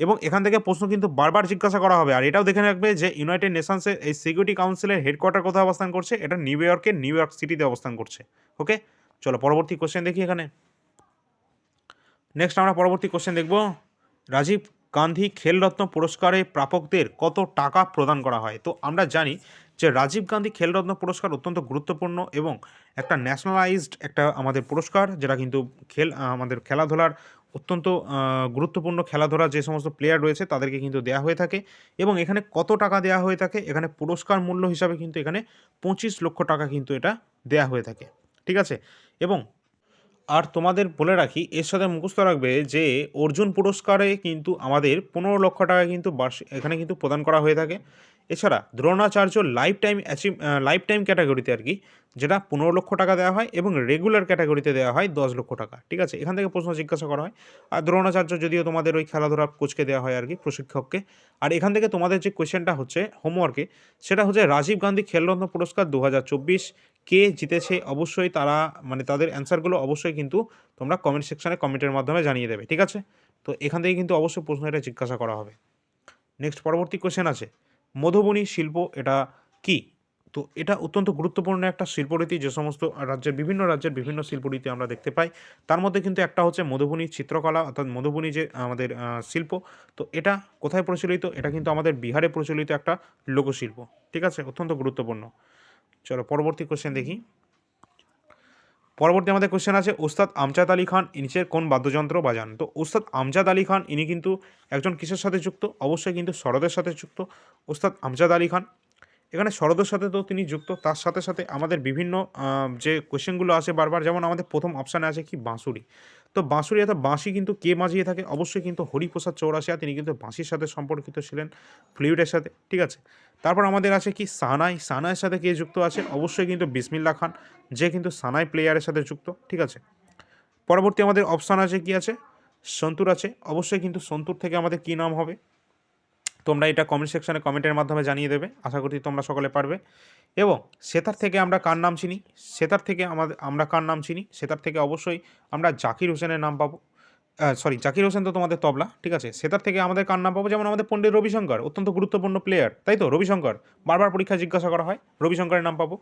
Speaker 1: এবং এখান থেকে প্রশ্ন কিন্তু বারবার জিজ্ঞাসা করা হবে, আর এটাও দেখে রাখবে যে ইউনাইটেড নেশনসের এই সিকিউরিটি কাউন্সিলের হেডকোয়ার্টার কোথায় অবস্থান করছে? এটা নিউ ইয়র্কের নিউ ইয়র্ক সিটিতে অবস্থান করছে ওকে চলো পরবর্তী কোশ্চেন দেখি এখানে। নেক্সট আমরা পরবর্তী কোশ্চেন দেখব। রাজীব গান্ধী খেলরত্ন পুরস্কারে প্রাপকদের কত টাকা প্রদান করা হয়? তো আমরা জানি যে রাজীব গান্ধী খেলরত্ন পুরস্কার অত্যন্ত গুরুত্বপূর্ণ এবং একটা ন্যাশনালাইজড একটা আমাদের পুরস্কার, যেটা কিন্তু খেল আমাদের খেলাধুলার অত্যন্ত গুরুত্বপূর্ণ খেলাধুলার যে সমস্ত প্লেয়ার রয়েছে তাদেরকে কিন্তু দেওয়া হয়ে থাকে এবং এখানে কত টাকা দেওয়া হয়ে থাকে? এখানে পুরস্কার মূল্য হিসাবে কিন্তু এখানে পঁচিশ লক্ষ টাকা কিন্তু এটা দেওয়া হয়ে থাকে। ঠিক আছে? এবং আর তোমাদের বলে রাখি, এর সাথে মুখস্থ রাখবে যে অর্জুন পুরস্কারে কিন্তু আমাদের পনেরো লক্ষ টাকা কিন্তু বার্ষিক এখানে কিন্তু প্রদান করা হয়ে থাকে। এছাড়া Dronacharya life time achieve life time ক্যাটাগরিতে আর কি, যেটা পনেরো লক্ষ টাকা দেওয়া হয় এবং রেগুলার ক্যাটাগরিতে দেওয়া হয় দশ লক্ষ টাকা, ঠিক আছে? এখান থেকে প্রশ্ন জিজ্ঞাসা করা হয়। আর দ্রোণাচার্য যদিও তোমাদের ওই খেলাধুলা কোচকে দেওয়া হয় আর কি, প্রশিক্ষককে। আর এখান থেকে তোমাদের যে কোয়েশ্চেনটা হচ্ছে হোমওয়ার্কে সেটা হচ্ছে রাজীব গান্ধী খেলরত্ন পুরস্কার দু হাজার চব্বিশ, কে জিতেছে অবশ্যই তারা মানে তাদের অ্যান্সারগুলো অবশ্যই কিন্তু তোমরা কমেন্ট সেকশানে কমেন্টের মাধ্যমে জানিয়ে দেবে, ঠিক আছে? তো এখান থেকে কিন্তু অবশ্যই প্রশ্ন এটা জিজ্ঞাসা করা হবে। নেক্সট পরবর্তী কোশ্চেন আছে। মধুবনী শিল্প এটা কি? তো এটা অত্যন্ত গুরুত্বপূর্ণ একটা শিল্পরীতি, যে সমস্ত রাজ্যের, বিভিন্ন রাজ্যের বিভিন্ন শিল্পরীতি আমরা দেখতে পাই। তার মধ্যে কিন্তু একটা হচ্ছে মধুবনী চিত্রকলা, অর্থাৎ মধুবনী যে আমাদের শিল্প, তো এটা কোথায় প্রচলিত? এটা কিন্তু আমাদের বিহারে প্রচলিত একটা লোকশিল্প, ঠিক আছে? অত্যন্ত গুরুত্বপূর্ণ। চলো পরবর্তী কোশ্চেন দেখি। পরবর্তী আমাদের কোশ্চেন আছে, ওস্তাদ আমজাদ আলী খান ইনিচের কোন বাদ্যযন্ত্র বাজান? তো ওস্তাদ আমজাদ আলী খান, ইনি কিন্তু একজন কিসের সাথে যুক্ত? অবশ্যই কিন্তু শরদের সাথে যুক্ত। ওস্তাদ আমজাদ আলী খান এখানে শরদের সাথে তো তিনি যুক্ত, তার সাথে সাথে আমাদের বিভিন্ন যে কোশ্চেনগুলো আছে বারবার, যেমন আমাদের প্রথম অপশানে আছে কি বাঁশুরি। তো বাঁশুরি অর্থাৎ বাঁশি কিন্তু কে বাজিয়ে থাকে? অবশ্যই কিন্তু হরিপ্রসাদ চৌরাশিয়া, তিনি কিন্তু বাঁশির সাথে সম্পর্কিত ছিলেন ফ্লুইডের সাথে, ঠিক আছে? তারপর আমাদের আছে কি সানাই, সানাইয়ের সাথে কে যুক্ত আছে? অবশ্যই কিন্তু বিসমিল্লা খান, যে কিন্তু সানাই প্লেয়ারের সাথে যুক্ত, ঠিক আছে? পরবর্তী আমাদের অপশান আছে কি আছে? সন্তুর আছে। অবশ্যই কিন্তু সন্তুর থেকে আমাদের কী নাম হবে? তোমরা এটা কমেন্ট সেকশনে কমেন্টের মাধ্যমে জানিয়ে দেবে। আশা করি তোমরা সকলে পারবে। এবং সেতার থেকে আমরা কার নাম চিনি? সেতার থেকে আমাদের, আমরা কার নাম চিনি? সেতার থেকে অবশ্যই আমরা জাকির হোসেনের নাম পাবো। সরি জাকির হোসেন তো তোমাদের তবলা, ঠিক আছে? সেতার থেকে আমাদের কার নাম পাবো? যেমন আমাদের পণ্ডিত রবিশঙ্কর, অত্যন্ত গুরুত্বপূর্ণ প্লেয়ার তাই তো? রবিশঙ্কর, বারবার পরীক্ষা জিজ্ঞাসা করা হয়, রবিশঙ্করের নাম পাবো।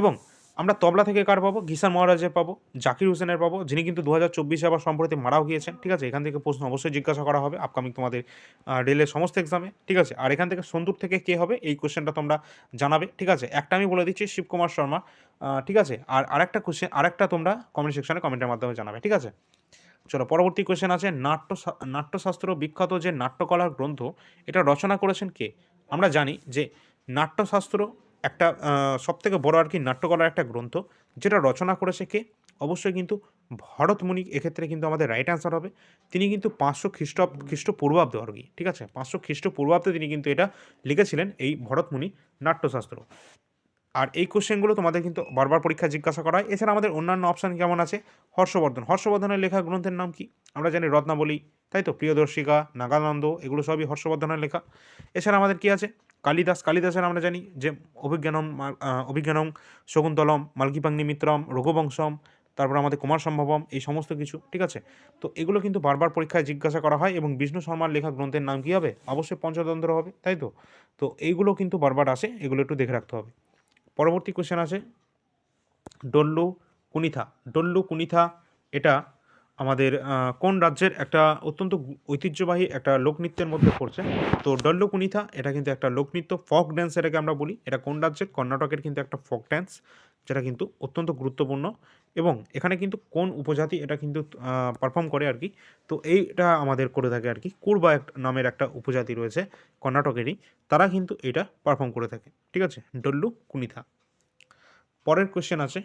Speaker 1: এবং আমরা তবলা থেকে কার পাবো? ঘিসান মহারাজের পাবো, জাকির হোসেনের পাবো, যিনি কিন্তু দু হাজার চব্বিশে আবার সম্প্রতি মারাও গিয়েছেন, ঠিক আছে? এখান থেকে প্রশ্ন অবশ্যই জিজ্ঞাসা করা হবে আপকামিং তোমাদের রেলের সমস্ত এক্সামে ঠিক আছে? আর এখান থেকে সন্দুর থেকে কে হবে? এই কোশ্চেনটা তোমরা জানাবে, ঠিক আছে? একটা আমি বলে দিচ্ছি, শিবকুমার শর্মা ঠিক আছে? আর আরেকটা কোশ্চেন আরেকটা তোমরা কমেন্ট সেকশনে কমেন্টের মাধ্যমে জানাবে, ঠিক আছে? চলো, পরবর্তী কোশ্চেন আছে, নাট্য নাট্যশাস্ত্র বিখ্যাত যে নাট্যকলার গ্রন্থ, এটা রচনা করেছেন কে? আমরা জানি যে নাট্যশাস্ত্র একটা সব থেকে বড় আর কি নাট্যকলার একটা গ্রন্থ, যেটা রচনা করেছে কে? অবশ্যই কিন্তু ভরতমুনি এক্ষেত্রে কিন্তু আমাদের রাইট অ্যান্সার হবে। তিনি কিন্তু পাঁচশো খ্রিস্ট খ্রিস্টপূর্বাব্দ আর কি ঠিক আছে? পাঁচশো খ্রিস্টপূর্বাব্দে তিনি কিন্তু এটা লিখেছিলেন, এই ভরতমুনি নাট্যশাস্ত্র। আর এই কোশ্চেনগুলো তোমাদের কিন্তু বারবার পরীক্ষা জিজ্ঞাসা করা হয়। এছাড়া আমাদের অন্যান্য অপশান কেমন আছে? হর্ষবর্ধন। হর্ষবর্ধনের লেখা গ্রন্থের নাম কি? আমরা জানি রত্নাবলী, তাই তো? প্রিয়দর্শিকা, নাগানন্দ, এগুলো সবই হর্ষবর্ধনের লেখা। এছাড়া আমাদের কি আছে? কালিদাস, কালিদাসের আমরা জানি, যে অভিজ্ঞানম অভিজ্ঞানম, শকুন্তলম মালকিপাগ্নি মিত্রম, রঘুবংশম, তারপর আমাদের কুমার সম্ভবম এই সমস্ত কিছু, ঠিক আছে? তো এগুলো কিন্তু বারবার পরীক্ষায় জিজ্ঞাসা করা হয় এবং বিষ্ণু শর্মার লেখা গ্রন্থের নাম কী হবে? অবশ্যই পঞ্চতন্ত্র হবে, তাই তো? তো এইগুলো কিন্তু বারবার আসে, এগুলো একটু দেখে রাখতে হবে। পরবর্তী কোশ্চেন আছে ডল্লু কুনিথা। ডল্লু কুনিথা, এটা আমাদের কোন রাজ্যের একটা অত্যন্ত ঐতিহ্যবাহী একটা লোকনৃত্যের মধ্যে পড়ছে? তো ডল্লু কুনিথা এটা কিন্তু একটা লোকনৃত্য, ফক ড্যান্স এটাকে আমরা বলি। এটা কোন রাজ্যের? কর্ণাটকের কিন্তু একটা ফক ড্যান্স যেটা কিন্তু অত্যন্ত গুরুত্বপূর্ণ। এবং এখানে কিন্তু কোন উপজাতি এটা কিন্তু পারফর্ম করে আর কি? তো এইটা আমাদের করে থাকে আর কি। কুরবা নামের একটা উপজাতি রয়েছে কর্ণাটকেরই। তারা কিন্তু এটা পারফর্ম করে থাকে। ঠিক আছে? ডল্লু কুনিথা পরের কোশ্চেন আছে।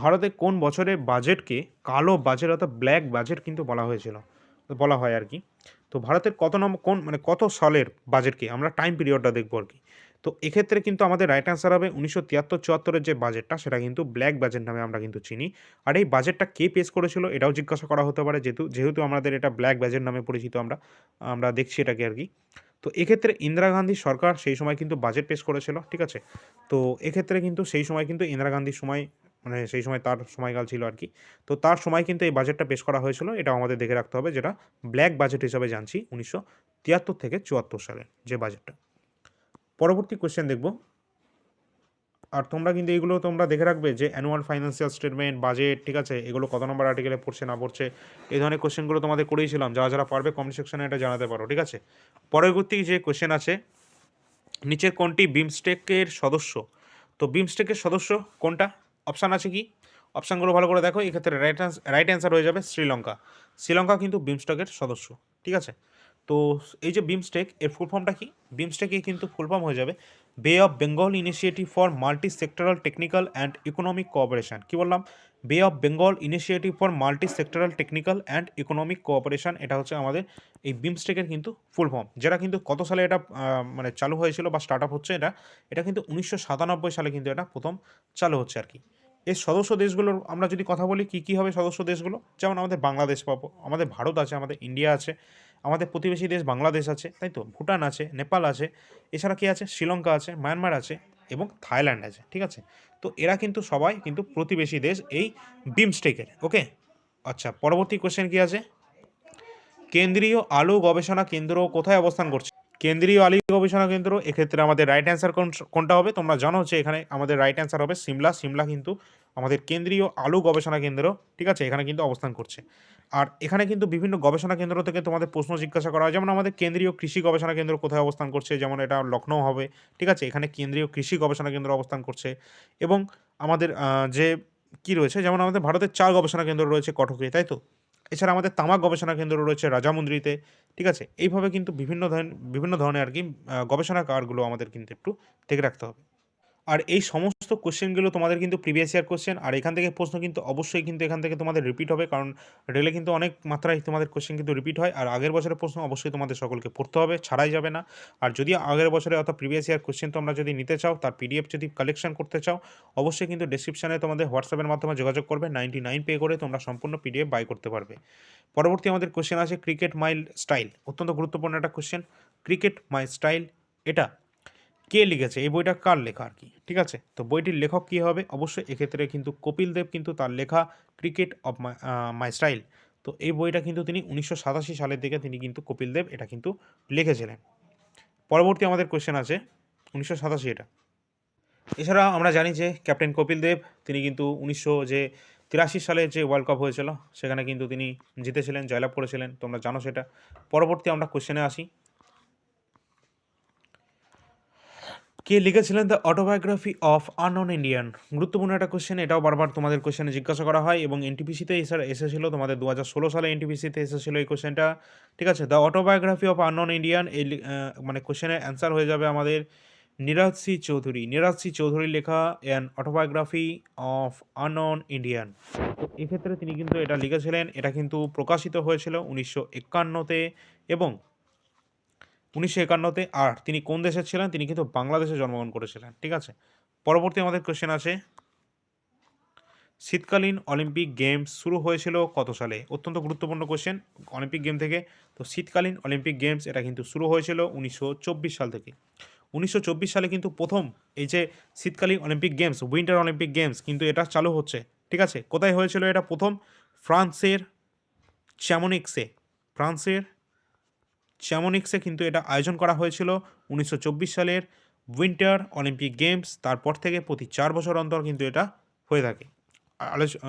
Speaker 1: ভারতে কোন বছরে বাজেটকে কালো বাজেট অর্থাৎ ব্ল্যাক বাজেট কিন্তু বলা হয়েছিল? বলা হয় আর কি। তো ভারতের কত নম্বর কোন মানে কত সালের বাজেটকে আমরা টাইম পিরিয়ডটা দেখব আর কি। তো এক্ষেত্রে কিন্তু আমাদের রাইট অ্যান্সার হবে উনিশশো তিয়াত্তর চুয়াত্তরের যে বাজেটটা, সেটা কিন্তু ব্ল্যাক বাজেট নামে আমরা কিন্তু চিনি। আর এই বাজেটটা কে পেশ করেছিল এটাও জিজ্ঞাসা করা হতে পারে, যেহেতু যেহেতু আমাদের এটা ব্ল্যাক বাজেট নামে পরিচিত আমরা আমরা দেখছি এটাকে আর কি। তো এক্ষেত্রে ইন্দিরা গান্ধী সরকার সেই সময় কিন্তু বাজেট পেশ করেছিল, ঠিক আছে? তো এক্ষেত্রে কিন্তু সেই সময় কিন্তু ইন্দিরা গান্ধীর সময় মানে সেই সময় তার সময়কাল ছিল আর কি। তো তার সময় কিন্তু এই বাজেটটা পেশ করা হয়েছিল এটা আমাদের দেখে রাখতে হবে যেটা ব্ল্যাক বাজেট হিসাবে জানছি, উনিশশো তিয়াত্তর থেকে চুয়াত্তর সালে যে বাজেটটা পরবর্তী কোশ্চেন দেখব। আর তোমরা কিন্তু এইগুলো তোমরা দেখে রাখবে যে অ্যানুয়াল ফাইন্যান্সিয়াল স্টেটমেন্ট বাজেট ঠিক আছে, এগুলো কত নম্বর আর্টিকেলে পড়ছে, না পড়ছে, এই ধরনের কোশ্চেনগুলো তোমাদের করেইছিলাম, যারা যারা পারবে কমেন্ট সেকশনে এটা জানাতে পারো, ঠিক আছে? পরবর্তী যে কোয়েশ্চেন আছে, নিচের কোনটি বিমস্টেকের সদস্য? তো বিমস্টেকের সদস্য কোনটা? অপশান আছে কি? অপশানগুলো ভালো করে দেখো, এক্ষেত্রে রাইট রাইট অ্যান্সার হয়ে যাবে শ্রীলঙ্কা। শ্রীলঙ্কা কিন্তু বিমস্টকের সদস্য, ঠিক আছে? তো এই যে বিমস্টেক এর ফুল ফর্মটা কি? বিমস্টেকে কিন্তু ফুল ফর্ম হয়ে যাবে। Bay of Bengal initiative for multi sectoral technical and economic cooperation কী বললাম? Bay of Bengal initiative for multi sectoral technical and economic cooperation এটা হচ্ছে আমাদের এই বিমস্টেকের কিন্তু ফুল ফর্ম যেটা কিন্তু কত সালে এটা মানে চালু হয়েছিল বা স্টার্ট আপ হচ্ছে এটা এটা কিন্তু উনিশশো সাতানব্বই সালে কিন্তু এটা প্রথম চালু হচ্ছে আর কি। এর সদস্য দেশগুলোর আমরা যদি কথা বলি, কী কী হবে সদস্য দেশগুলো? যেমন আমাদের বাংলাদেশ পাবো আমাদের ভারত আছে, আমাদের ইন্ডিয়া আছে আমাদের প্রতিবেশী দেশ বাংলাদেশ আছে, তাই তো? ভুটান আছে, নেপাল আছে, এছাড়া কি আছে? শ্রীলঙ্কা আছে, মায়ানমার আছে এবং থাইল্যান্ড আছে, ঠিক আছে? তো এরা কিন্তু সবাই কিন্তু প্রতিবেশী দেশ এই বিমস্টেকের ওকে আচ্ছা পরবর্তী কোশ্চেন কি আছে? কেন্দ্রীয় আলু গবেষণা কেন্দ্র কোথায় অবস্থান করছে? কেন্দ্রীয় আলু গবেষণা কেন্দ্র, এক্ষেত্রে আমাদের রাইট অ্যান্সার কোনটা হবে? তোমরা জানো যে এখানে আমাদের রাইট অ্যান্সার হবে সিমলা। সিমলা কিন্তু আমাদের কেন্দ্রীয় আলু গবেষণা কেন্দ্র, ঠিক আছে? এখানে কিন্তু অবস্থান করছে। আর এখানে কিন্তু বিভিন্ন গবেষণা কেন্দ্র থেকে তোমাদের প্রশ্ন জিজ্ঞাসা করা হয়। যেমন আমাদের কেন্দ্রীয় কৃষি গবেষণা কেন্দ্র কোথায় অবস্থান করছে? যেমন এটা লখনৌ হবে, ঠিক আছে? এখানে কেন্দ্রীয় কৃষি গবেষণা কেন্দ্র অবস্থান করছে। এবং আমাদের যে কি রয়েছে? যেমন আমাদের ভারতের চা গবেষণা কেন্দ্র রয়েছে কটকে, তাই তো? এছাড়া আমাদের তামাক গবেষণা কেন্দ্র রয়েছে রাজামুন্দ্রিতে, ঠিক আছে? এইভাবে কিন্তু বিভিন্ন ধরনের বিভিন্ন ধরনের আর কি গবেষণাগারগুলো আমাদের কিন্তু একটু দেখে রাখতে হবে। আর এই সমস্ত কোশ্চেনগুলো তোমাদের কিন্তু প্রিভিয়াস ইয়ার কোশ্চেন আর এখান থেকে প্রশ্ন কিন্তু অবশ্যই কিন্তু এখান থেকে তোমাদের রিপিট হবে, কারণ রেলে কিন্তু অনেক মাত্রায় তোমাদের কোশ্চেন কিন্তু রিপিট হয়, আর আগের বছরের প্রশ্ন অবশ্যই তোমাদের সকলকে পড়তে হবে, ছাড়াই যাবে না। আর যদি আগের বছরে অর্থাৎ প্রিভিয়াস ইয়ার কোশ্চেন তোমরা যদি নিতে চাও, তার পিডিএফ যদি কালেকশন করতে চাও, অবশ্যই কিন্তু ডিসক্রিপশানে তোমাদের হোয়াটসঅ্যাপের মাধ্যমে যোগাযোগ করবে নাইনটি নাইন পে করে তোমরা সম্পূর্ণ পিডিএফ বাই করতে পারবে। পরবর্তী আমাদের কোশ্চেন আছে ক্রিকেট মাইল স্টাইল অত্যন্ত গুরুত্বপূর্ণ একটা কোশ্চেন ক্রিকেট মাই স্টাইল এটা কে লিখেছে? এই বইটা কার লেখা আর কি? ঠিক আছে? তো বইটির লেখক কী হবে? অবশ্যই এক্ষেত্রে কিন্তু কপিল দেব কিন্তু তার লেখা cricket of my my style. তো এই বইটা কিন্তু তিনি উনিশশো সাতাশি সালের দিকে তিনি কিন্তু কপিল দেব এটা কিন্তু লিখেছিলেন। পরবর্তী আমাদের কোশ্চেন আছে, উনিশশো সাতাশি এটা। এছাড়া আমরা জানি যে ক্যাপ্টেন কপিল দেব তিনি কিন্তু উনিশশো যে তিরাশি সালে যে ওয়ার্ল্ড কাপ হয়েছিল, সেখানে কিন্তু তিনি জিতেছিলেন, জয়লাভ করেছিলেন, তোমরা জানো সেটা। পরবর্তী আমরা কোশ্চেনে আসি। কে লিখেছিলেন the autobiography of unknown Indian গুরুত্বপূর্ণ একটা কোশ্চেন এটাও বারবার তোমাদের কোশ্চেনে জিজ্ঞাসা করা হয় এবং এনটিপিসিতে এসে এসেছিল, তোমাদের দু হাজার ষোলো সালে এনটিপিসিতে এসেছিল এই কোশ্চেনটা ঠিক আছে? The autobiography of unknown Indian এই মানে কোশ্চেনের অ্যান্সার হয়ে যাবে আমাদের নিরাজ সি চৌধুরী। নিরাজ সি চৌধুরীর লেখা an autobiography of unknown Indian তো এক্ষেত্রে তিনি কিন্তু এটা লিখেছিলেন, এটা কিন্তু প্রকাশিত হয়েছিল উনিশশো একান্নতে এবং উনিশশো একান্নতে আর তিনি কোন দেশে ছিলেন? তিনি কিন্তু বাংলাদেশে জন্মগ্রহণ করেছিলেন, ঠিক আছে? পরবর্তী আমাদের কোশ্চেন আছে। শীতকালীন অলিম্পিক গেমস শুরু হয়েছিল কত সালে? অত্যন্ত গুরুত্বপূর্ণ কোশ্চেন অলিম্পিক গেম থেকে। তো শীতকালীন অলিম্পিক গেমস এটা কিন্তু শুরু হয়েছিল উনিশশো চব্বিশ সাল থেকে। উনিশশো চব্বিশ সালে কিন্তু প্রথম এই যে শীতকালীন Olympic games winter Olympic games কিন্তু এটা চালু হচ্ছে, ঠিক আছে? কোথায় হয়েছিল এটা? প্রথম ফ্রান্সের চ্যামনিক্সে ফ্রান্সের চ্যামনিক্সে কিন্তু এটা আয়োজন করা হয়েছিল উনিশশো চব্বিশ সালের উইন্টার অলিম্পিক গেমস, তারপর থেকে প্রতি চার বছর অন্তর কিন্তু এটা হয়ে থাকে।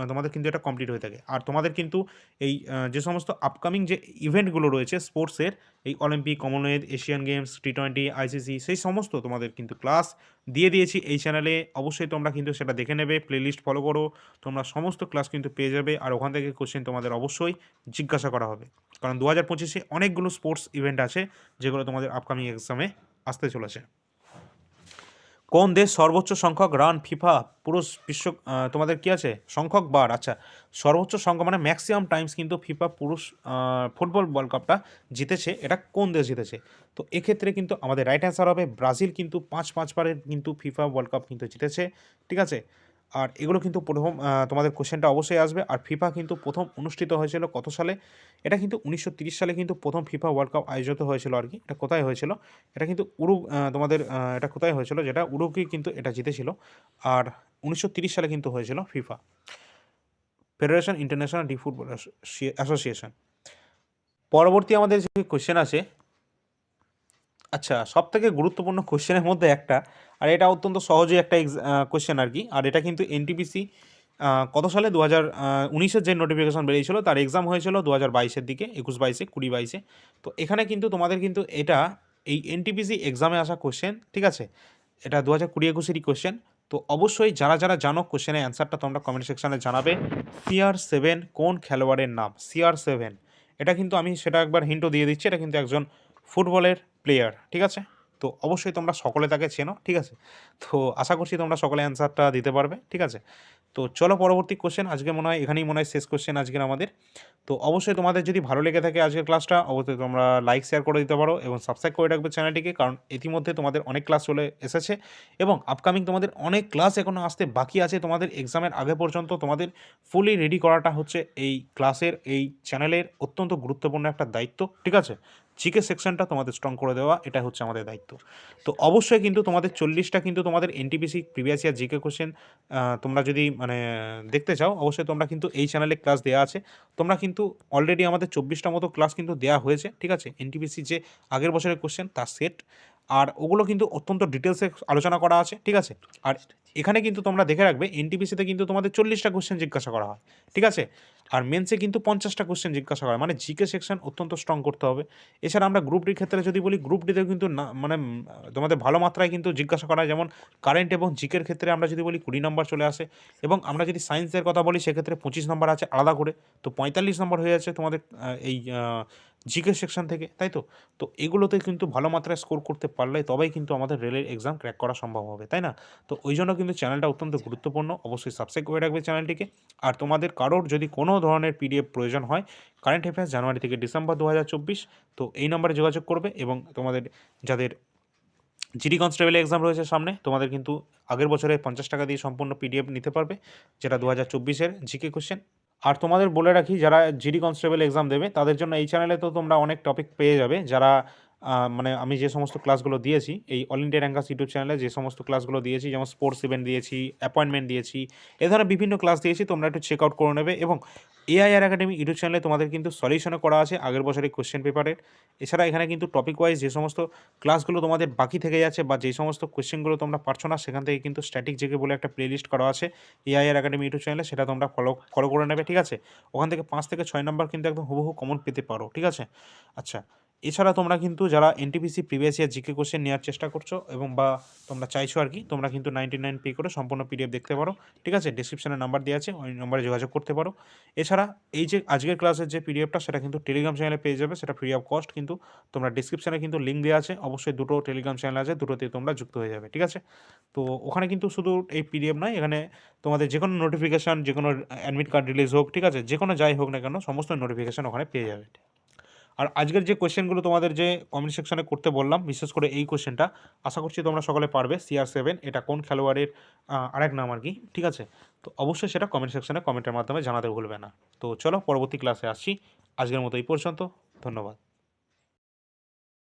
Speaker 1: তোমাদের কিন্তু এটা কমপ্লিট হয়ে থাকে। আর তোমাদের কিন্তু এই যে সমস্ত আপকামিং যে ইভেন্টগুলো রয়েছে স্পোর্টসের এই Olympic Commonwealth Asian games T twenty ICC সেই সমস্ত তোমাদের কিন্তু ক্লাস দিয়ে দিয়েছি। এই চ্যানেলে অবশ্যই তোমরা কিন্তু সেটা দেখে নেবে প্লেলিস্ট ফলো করো, তোমরা সমস্ত ক্লাস কিন্তু পেয়ে যাবে। আর ওখান থেকে কোশ্চেন তোমাদের অবশ্যই জিজ্ঞাসা করা হবে। কারণ দু হাজার পঁচিশে অনেকগুলো স্পোর্টস ইভেন্ট আছে, যেগুলো তোমাদের আপকামিং এক্সামে আসতে চলেছে। কোন দেশ সর্বোচ্চ সংখ্যক রান ফিফা পুরুষ বিশ্ব তোমাদের কি আছে? সংখ্যক বার আচ্ছা। সর্বোচ্চ সংখ্যক মানে ম্যাক্সিমাম টাইমস কিন্তু ফিফা পুরুষ ফুটবল ওয়ার্ল্ড কাপটা জিতেছে। এটা কোন দেশ জিতেছে? তো এক্ষেত্রে কিন্তু আমাদের রাইট অ্যান্সার হবে ব্রাজিল কিন্তু পাঁচ পাঁচবারের কিন্তু ফিফা ওয়ার্ল্ড কাপ কিন্তু জিতেছে। ঠিক আছে? আর এগুলো কিন্তু প্রথম তোমাদের কোশ্চেনটা অবশ্যই আসবে। আর ফিফা কিন্তু প্রথম অনুষ্ঠিত হয়েছিল কত সালে? এটা কিন্তু উনিশশো সালে কিন্তু প্রথম ফিফা ওয়ার্ল্ড কাপ আয়োজিত হয়েছিল আর কি। এটা কোথায় হয়েছিল? এটা কিন্তু উরু তোমাদের এটা কোথায় হয়েছিল? যেটা উরুগুই কিন্তু এটা জিতেছিল। আর উনিশশো সালে কিন্তু হয়েছিল FIFA. Federation international de football association পরবর্তী আমাদের যে কোয়েশ্চেন আছে আচ্ছা সব থেকে গুরুত্বপূর্ণ কোশ্চেনের মধ্যে একটা, আর এটা অত্যন্ত সহজই একটা কোশ্চেন আর কি। আর এটা কিন্তু এনটিপিসি কত সালে? দু হাজার উনিশের যে নোটিফিকেশন বেরিয়েছিল, তার এক্সাম হয়েছিল দু হাজার বাইশের দিকে, একুশ বাইশে, কুড়ি বাইশে। তো এখানে কিন্তু তোমাদের কিন্তু এটা, এই এনটিপিসি এক্সামে আসা কোশ্চেন ঠিক আছে? এটা দু হাজার কুড়ি একুশেরই কোশ্চেন তো অবশ্যই যারা যারা জানো কোশ্চেনের অ্যান্সারটা তোমরা কমেন্ট সেকশানে জানাবে। সিআর সেভেন কোন খেলোয়াড়ের নাম? সিআর সেভেন এটা কিন্তু আমি সেটা একবার হিন্টও দিয়ে দিচ্ছি, এটা কিন্তু একজন ফুটবলের প্লেয়ার ঠিক আছে? তো অবশ্যই তোমরা সকলে তাকে চেনো, ঠিক আছে? তো আশা করছি তোমরা সকলে অ্যান্সারটা দিতে পারবে, ঠিক আছে? তো চলো পরবর্তী কোশ্চেন আজকে মনে হয়, এখানেই মনে হয় শেষ কোশ্চেন আজকের আমাদের। তো অবশ্যই তোমাদের যদি ভালো লেগে থাকে আজকের ক্লাসটা অবশ্যই তোমরা লাইক শেয়ার করে দিতে পারো এবং সাবস্ক্রাইব করে রাখবে চ্যানেলটিকে কারণ ইতিমধ্যে তোমাদের অনেক ক্লাস চলে এসেছে এবং আপকামিং তোমাদের অনেক ক্লাস এখনও আসতে বাকি আছে। তোমাদের এক্সামের আগে পর্যন্ত তোমাদের ফুলি রেডি করাটা হচ্ছে এই ক্লাসের এই চ্যানেলের অত্যন্ত গুরুত্বপূর্ণ একটা দায়িত্ব, ঠিক আছে? জিকে সেকশনটা তোমাদের স্ট্রং করে দেওয়া এটা হচ্ছে আমাদের দায়িত্ব। তো অবশ্যই কিন্তু তোমাদের চল্লিশটা কিন্তু তোমাদের NTPC previous year GK question তোমরা যদি মানে দেখতে চাও, অবশ্যই তোমরা কিন্তু এই চ্যানেলে ক্লাস দেওয়া আছে। তোমরা কিন্তু অলরেডি আমাদের চব্বিশটা মতো ক্লাস কিন্তু দেওয়া হয়েছে, ঠিক আছে? এনটিপিসি যে আগের বছরের কোশ্চেন তার সেট আর ওগুলো কিন্তু অত্যন্ত ডিটেলসে আলোচনা করা আছে, ঠিক আছে? আর এখানে কিন্তু তোমরা দেখে রাখবে এনটিপিসিতে কিন্তু তোমাদের চল্লিশটা কোশ্চেন জিজ্ঞাসা করা হয়, ঠিক আছে? আর মেন্সে কিন্তু পঞ্চাশটা কোশ্চেন জিজ্ঞাসা করা হয় মানে জিকে সেকশন অত্যন্ত স্ট্রং করতে হবে। এছাড়া আমরা গ্রুপ ডির ক্ষেত্রে যদি বলি গ্রুপ ডিতেও কিন্তু না মানে তোমাদের ভালো মাত্রায় কিন্তু জিজ্ঞাসা করা হয়, যেমন কারেন্ট এবং জিকের ক্ষেত্রে আমরা যদি বলি কুড়ি নম্বর চলে আসে, এবং আমরা যদি সায়েন্সের কথা বলি, সেক্ষেত্রে পঁচিশ নম্বর আছে আলাদা করে, তো পঁয়তাল্লিশ নম্বর হয়ে যাচ্ছে তোমাদের এই জিকে সেকশন থেকে, তাই তো? তো এগুলোতে কিন্তু ভালো মাত্রায় স্কোর করতে পারলে তবেই কিন্তু আমাদের রেলের এক্সাম ক্র্যাক করা সম্ভব হবে, তাই না? তো ওই জন্য কিন্তু চ্যানেলটা অত্যন্ত গুরুত্বপূর্ণ। অবশ্যই সাবস্ক্রাইব করে রাখবে চ্যানেলটিকে আর তোমাদের কারোর যদি কোনো ধরনের পিডিএফ প্রয়োজন হয় কারেন্ট অ্যাফেয়ার্স জানুয়ারি থেকে ডিসেম্বর দু হাজার চব্বিশ, তো এই নম্বরে যোগাযোগ করবে এবং তোমাদের যাদের জিডি কনস্টেবল এক্সাম রয়েছে সামনে, তোমাদের কিন্তু আগের বছরে পঞ্চাশ টাকা দিয়ে সম্পূর্ণ পিডিএফ নিতে পারবে, যেটা দু হাজার চব্বিশের জিকে কোশ্চেন আর তোমাদের বলে রাখি, যারা জিডি কনস্টেবল এক্সাম দেবে, তাদের জন্য এই চ্যানেলে তো তোমরা অনেক টপিক পেয়ে যাবে। যারা মানে আমি যে সমস্ত ক্লাসগুলো দিয়েছি, এই অল ইন্ডিয়া র্যাঙ্কাস ইউটিউব চ্যানেলে যে সমস্ত ক্লাসগুলো দিয়েছি, যেমন স্পোর্টস ইভেন্ট দিয়েছি অ্যাপয়েন্টমেন্ট দিয়েছি, এ ধরনের বিভিন্ন ক্লাস দিয়েছি, তোমরা একটু চেক আউট করে নেবে এবং এআইআর একাডেমি ইউটিউব চ্যানেলে তোমাদের কিন্তু সলিউশনও করা আছে আগের বছরের কোশ্চেন পেপারের এছাড়া এখানে কিন্তু টপিক ওয়াইজ যে সমস্ত ক্লাসগুলো তোমাদের বাকি থেকে যাচ্ছে বা যে সমস্ত কোশ্চেনগুলো তোমরা পারছ না, সেখান থেকে কিন্তু স্ট্যাটিক জেকে বলে একটা প্লেলিস্ট করা আছে এআইআর একাডেমি ইউটিউব চ্যানেলে সেটা তোমরা ফলো ফলো করে নেবে, ঠিক আছে? ওখান থেকে পাঁচ থেকে ছয় নম্বর কিন্তু একদম হুবহু কমন পেতে পারো, ঠিক আছে? আচ্ছা এছাড়া তোমরা কিন্তু যারা NTPC previous year GK question নেওয়ার চেষ্টা করছ এবং বা তোমরা চাইছো আর কি, তোমরা কিন্তু নাইনটি নাইন পে করে সম্পূর্ণ পিডিএফ দেখতে পারো। ঠিক আছে? ডিসক্রিপশনে নাম্বার দেওয়া আছে, ওই নম্বরে যোগাযোগ করতে পারো। এছাড়া এই যে আজকের ক্লাসের যে পিডিএফটা সেটা কিন্তু টেলিগ্রাম চ্যানেলে পেয়ে যাবে, সেটা ফ্রি অফ কস্ট কিন্তু তোমরা ডিসক্রিপশানে কিন্তু লিঙ্ক দেওয়া আছে। অবশ্যই দুটো টেলিগ্রাম চ্যানেল আছে, দুটোতে তোমরা যুক্ত হয়ে যাবে, ঠিক আছে? তো ওখানে কিন্তু শুধু এই পিডিএফ নয়, এখানে তোমাদের যে কোনো নোটিফিকেশান যে কোনো অ্যাডমিট কার্ড রিলিজ হোক, ঠিক আছে? যে কোনো যাই হোক না কেন, সমস্ত নোটিফিকেশান ওখানে পেয়ে যাবে। আর আজকের যে কোয়েশ্চেনগুলো তোমাদের যে কমেন্ট সেকশনে করতে বললাম, বিশেষ করে এই কোয়েশ্চেনটা আশা করছি তোমরা সকলে পারবে সিআর সেভেন এটা কোন খেলোয়াড়ের আরেক নাম আর কি, ঠিক আছে? তো অবশ্যই সেটা কমেন্ট সেকশনে কমেন্টের মাধ্যমে জানাতে ভুলবে না। তো চলো পরবর্তী ক্লাসে আসছি, আজকের মতো এই পর্যন্ত, ধন্যবাদ।